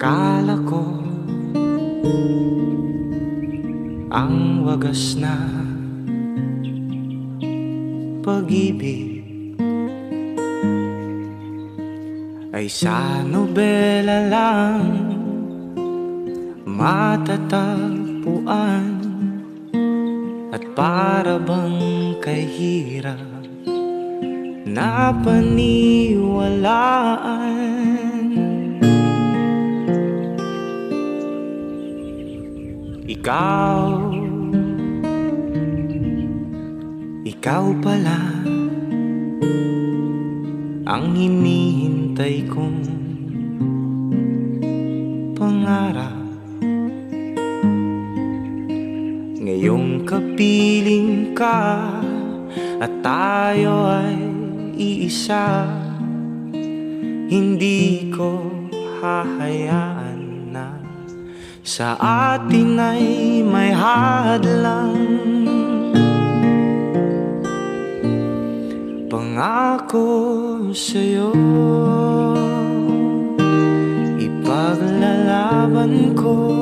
Akala ko Ang wagas na Pag-ibig Ay sa nobela lang Matatagpuan At para bang kay hirap na paniwalaan Ikaw. Ikaw pala Ang hinihintay kong pangarap. Ngayong kapiling ka At tayo ay iisa Hindi ko hahayaan Sa atin ay may hadlang. Pangako sa'yo Ipaglalaban ko.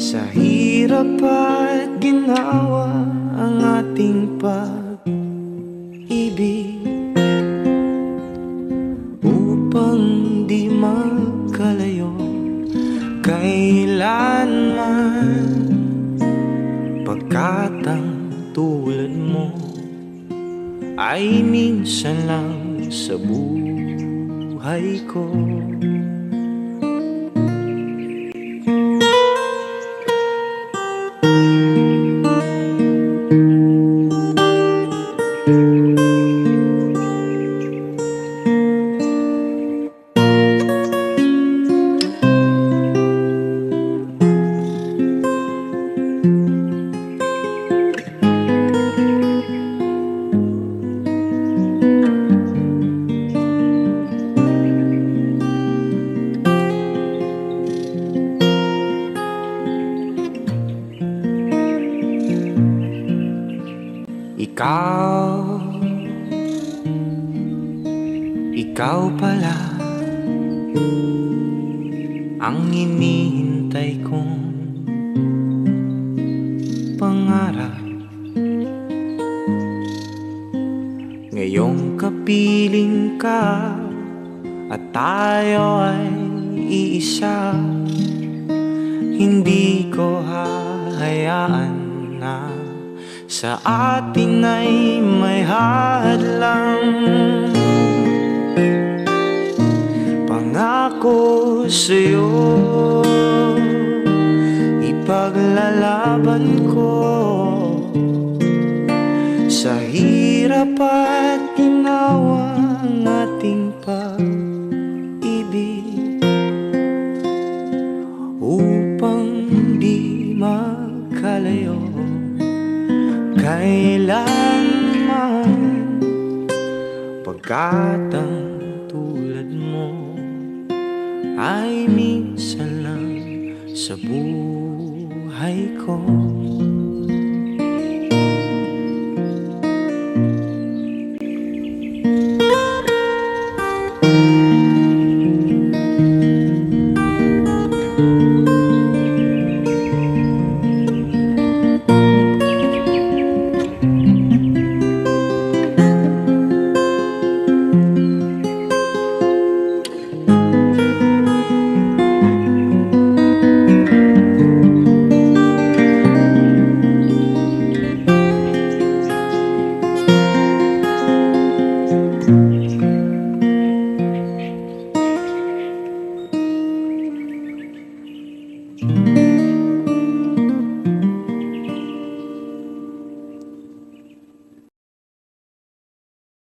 Sa hirap at ginawa Ang ating pag-ibig. Upang di magkalayo Kailanman Pagkat ang tulad mo Ay minsan lang sa buhay ko Ikaw. Ikaw pala Ang hinihintay kong pangarap. Ngayong kapiling ka At tayo ay iisa Hindi ko hahayaan na sa atin ay may hadlang Pangako sa'yo. Ipaglalaban ko Sa hirap at ginawa ang ating pag-ibig Upang di magkalayo kailanman Pagkat ang tulad mo Ay minsan lang sa buhay ko